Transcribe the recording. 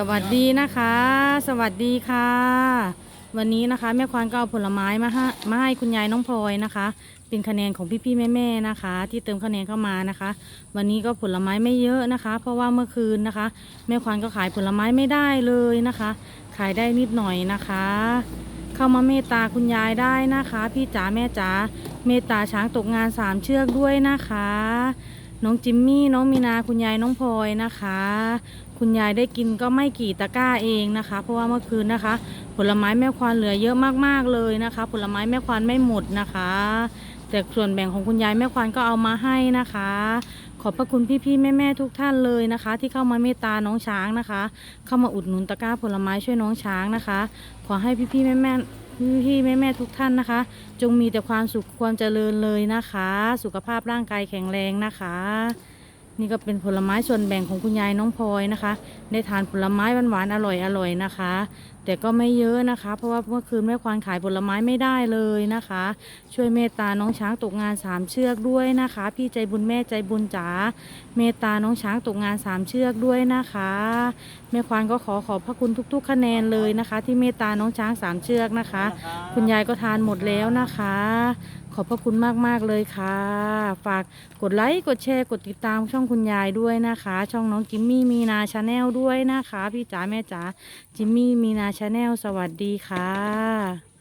สวัสดีนะคะ สวัสดีค่ะ วันนี้นะคะ แม่ควานก็เอาผลไม้มาให้มาให้คุณยายน้องพลอยนะคะ เป็นคะแนนของพี่ๆแม่ๆนะคะ ที่เติมคะแนนเข้ามานะคะ วันนี้ก็ผลไม้ไม่เยอะนะคะ เพราะว่าเมื่อคืนนะคะ แม่ควานก็ขายผลไม้ไม่ได้เลยนะคะ ขายได้นิดหน่อยนะคะ เข้ามาเมตตาคุณยายได้นะคะ พี่จ๋าแม่จ๋าเมตตาช้างตกงานสามเชือกด้วยนะคะ น้องจิมมี่ น้องมีนา คุณยาย น้องพลอยนะคะ คุณยายได้กินก็ไม่กี่ตะกร้าเองนะคะ เพราะว่าเมื่อคืนนะคะ ผลไม้แม่ควานเหลือเยอะมากๆเลยนะคะ ผลไม้แม่ควานไม่หมดนะคะ แต่ส่วนแบ่งของคุณยายแม่ควานก็เอามาให้นะคะ ขอบพระคุณพี่ๆแม่ๆทุกท่านเลยนะคะ ที่เข้ามาเมตตาน้องช้างนะคะ เข้ามาอุดหนุนตะกร้าผลไม้ช่วยน้องช้างนะคะ ขอให้พี่ๆแม่ๆ พี่ๆแม่ๆทุกท่านนะคะ จงมีแต่ความสุขความเจริญเลยนะคะ สุขภาพร่างกายแข็งแรงนะคะ นี่ก็เป็นผลไม้ส่วนแบ่งของคุณยายน้องพลอยนะคะ ได้ทานผลไม้หวานๆอร่อยๆนะคะ แต่ก็ไม่เยอะนะคะ เพราะว่าเมื่อคืนแม่ควานขายผลไม้ไม่ได้เลยนะคะ ช่วยเมตตาน้องช้างตกงานสามเชือกด้วยนะคะ พี่ใจบุญแม่ใจบุญจ๋าเมตตาน้องช้างตกงานสามเชือกด้วยนะคะ แม่ควานก็ขอขอบพระคุณทุก ๆ คะแนนเลยนะคะ ที่เมตตาน้องช้างสามเชือกนะคะ คุณยายก็ทานหมดแล้วนะคะ ขอบพระคุณมากๆเลยค่ะ ฝากกดไลค์กดแชร์กดติดตามช่องคุณยายด้วยนะคะ ช่องน้องจิมมี่มีนาชาแนลด้วยนะคะ พี่จ๋าแม่จ๋าจิมมี่มีนาชาแนลสวัสดีค่ะ